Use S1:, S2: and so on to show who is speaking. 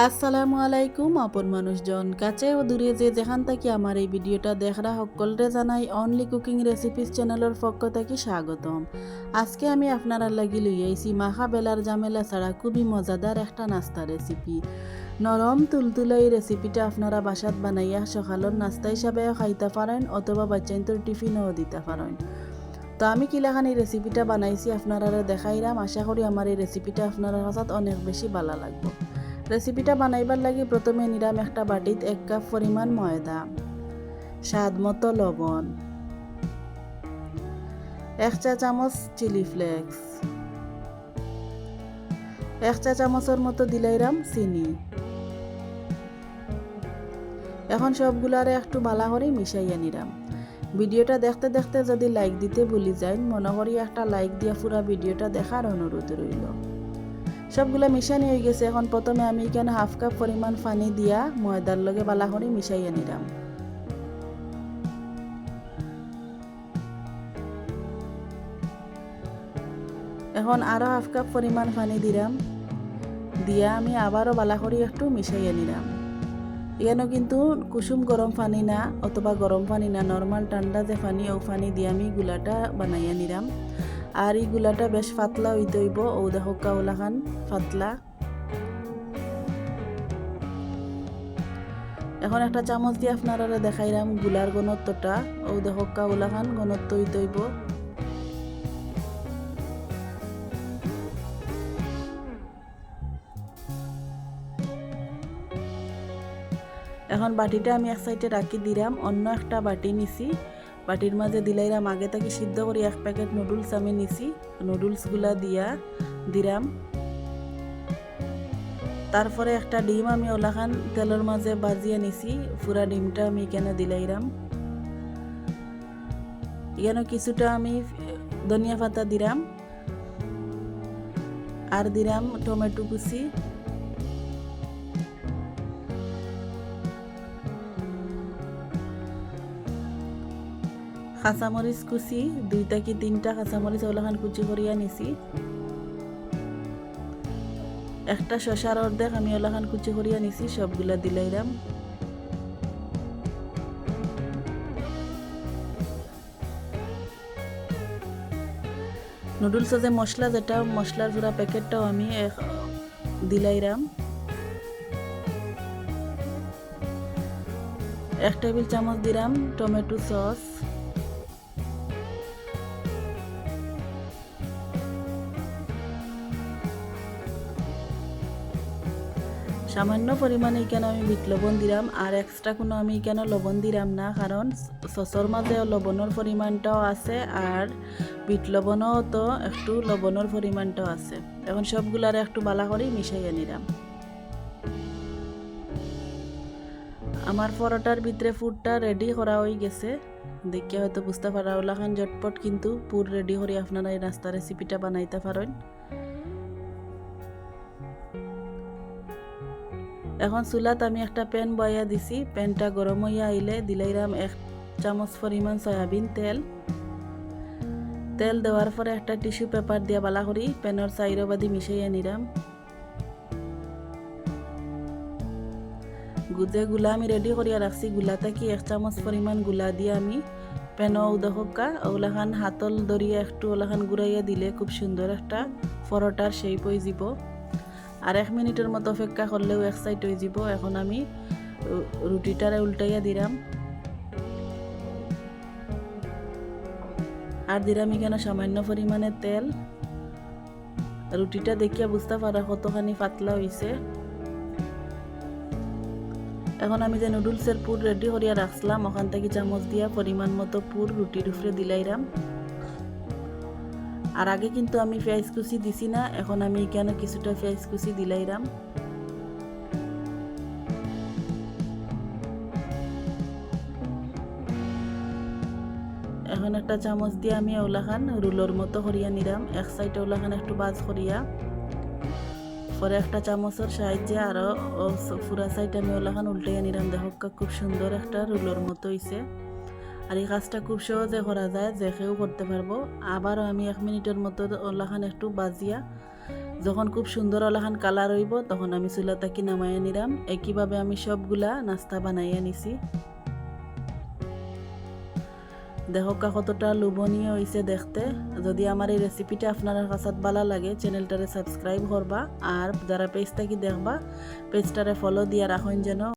S1: আসসালামু আলাইকুম, আপন মানুষজন। কাছে ও দূরে যে যেখান থেকে আমার এই ভিডিওটা দেখরা সকলরে জানাই অনলি কুকিং রেসিপিস চ্যানেলের পক্ষ থেকে স্বাগতম। আজকে আমি আপনারা লাগি লই আইছি মাখা বেলার জামেলা ছাড়া খুবই মজাদার একটা নাস্তা রেসিপি নরম তুলতুলে এই রেসিপিটা আপনারা বাসাত বানাইয়া সকালের নাস্তা হিসাবেও খাইতে পারেন অথবা বাচ্চাইন্তর টিফিনও দিতে পারেন। তো আমি কিলাখান এই রেসিপিটা বানাইছি আপনারা দেখাইলাম আশা করি আমার এই রেসিপিটা আপনার কাছে অনেক বেশি ভালো লাগবে। রেসিপিটা বানাইবার লাগি প্রথমে নিরাম একটা বাটিত এক কাপ পরিমাণ ময়দা, স্বাদ মতো লবণ, এক চা চামচ চিলি ফ্লেক্স, এক চা চামচের মতো দিলাইরাম চিনি। এখন সবগুলারে একটু বালা করে মিশাইয়া নিরাম। ভিডিওটা দেখতে দেখতে যদি লাইক দিতে ভুলি যায় মনে করি একটা লাইক দিয়া পুরা ভিডিওটা দেখার অনুরোধ রইল। সবগুলা মিশানি হয়ে গেছে। এখন প্রথমে আমি এখানে হাফ কাপ পরিমাণ পানি দিয়া ময়দার লগে বালা করে মিশাইয়া নিলাম। এখন আরও হাফ কাপ পরিমাণ পানি দিলাম। দিয়া আমি আবারও বালা করে একটু মিশাইয়া নিলাম। এখানেও কিন্তু কুসুম গরম পানি না, অথবা গরম পানি না নর্মাল ঠান্ডা যে পানি, ও পানি দিয়ে আমি গুলাটা বানাইয়া নিলাম। আর এই গুলাটা বেশ পাতলা হইতে হইব ও দেখো কাউলাখান পাতলা এখন একটা চামচ দিয়ে আপনারা দেখাইলামগুলার ঘনত্বটা। ও দেখো কাউলাখান ঘনত্ব হইতে হইব এখন বাটিটা আমি এক সাইডে রাখি দিলাম, অন্য একটা বাটি নিছি। বাটির মাঝে দিলাইরাম আগে থেকে সিদ্ধ করে, এক প্যাকেট নুডলস আমি নিছি। নুডলসগুলা দিয়া দিলাম তারপরে একটা ডিম আমি ওলাখান তেলের মাঝে বাজিয়ে নিছি, পুরা ডিমটা আমি কেন দিলাইরাম এখানে কিছুটা আমি ধনিয়া পাতা দিলাম আর দিলাম টমেটো কুচি। কাঁচামরিচ কুচি, দুইটা কি তিনটা কাঁচামরিচ ওলাখান কুচি করিয়া নিছি একটা শশার অর্ধেক আমি ওলাখান কুচি করিয়া নিছি সবগুলা দিলাইরাম নুডলস যে মশলা যেটা মশলার পুরা প্যাকেটটাও আমি দিলাইরাম এক টেবিল চামচ দিলাম টমেটো সস সামান্য পরিমাণে কেন আমি বিট লবণ দিলাম আর এক্সট্রা কোনো আমি কেন লবণ দিলাম না? কারণ সসর মাঝে লবণের পরিমাণটাও আছে আর বিট লবণও তো একটু লবণের পরিমাণটাও আছে। এখন সবগুলার একটু বালা করে মিশাইয়া নিলাম আমার পরোটার ভিতরে ফুডটা রেডি করা হয়ে গেছে। দেখে হয়তো বুঝতে পারা ওলাখান জটপট, কিন্তু পুর রেডি করে আপনারা এই নাস্তা রেসিপিটা বানাইতে পারেন এখন চুলাত আমি একটা প্যান বয়া দিছি। প্যানটা গরম হইয়া আইলে দিলাইরাম এক চামচ পরিমাণ সয়াবিন তেল। তেল দেওয়ার পরে একটা টিস্যু পেপার দিয়া বালা করি প্যানের চাইরো বাদি মিশাইয়া নিলাম গুদে গুলা আমি রেডি করিয়া রাখছি গুলাতে কি এক চামচ পরিমাণগুলা দিয়ে আমি পেন উদকা ওলাখান হাতল দরিয়া একটু ওলাখান ঘুরাইয়া দিলে খুব সুন্দর একটা পরোটার শেপ হয়ে যাব আর এক মিনিটের মতো অপেক্ষা করলেও এক সাইড হয়ে যাব। এখন আমি রুটিটারে উল্টাইয়া দিলাম। আর দিলাম এখানে সামান্য পরিমাণে তেল। রুটিটা দেখিয়া বুঝতে পারা কতখানি পাতলা হয়েছে এখন আমি যে নুডলসের পুর রেডি করিয়া রাখছিলাম, ওখান থেকে চামচ দিয়া পরিমাণ মতো পুর রুটির উপরে দিলাইরাম আর আগে কিন্তু আমি পেঁয়াজ কুচি দিছি না, এখন আমি কেন কিছুটা পেঁয়াজ কুচি দিলাইরাম। এখন একটা চামচ দিয়ে আমি ওলাখান রুলোর মতো করিয়া নিলাম এক সাইডে ওলাখান একটু বাজ করিয়া পরে একটা চামচের সাহায্যে আরও পুরা সাইড আমি ওলাখান উল্টাইয়া নিলাম দেখো খুব সুন্দর একটা রুলোর মতো হয়েছে আর এই কাজটা খুব সহজে করা যায় যে করতে পারব। আবারও আমি এক মিনিটের মতো ওলাখান একটু বাজিয়া, যখন খুব সুন্দর ওলাখান কালার হইব, তখন আমি চুলা তাকি নামাইয়া নিলাম। একইভাবে আমি সবগুলা নাস্তা বানাইয়া নিছি। দেখো কা কতটা লোভনীয় হয়েছে দেখতে। যদি আমার এই রেসিপিটা আপনার কাছে ভালো লাগে চ্যানেলটারে সাবস্ক্রাইব করবা। আর যারা পেজটা কি দেখবা পেজটারে ফলো দিয়া রাখুন যেন।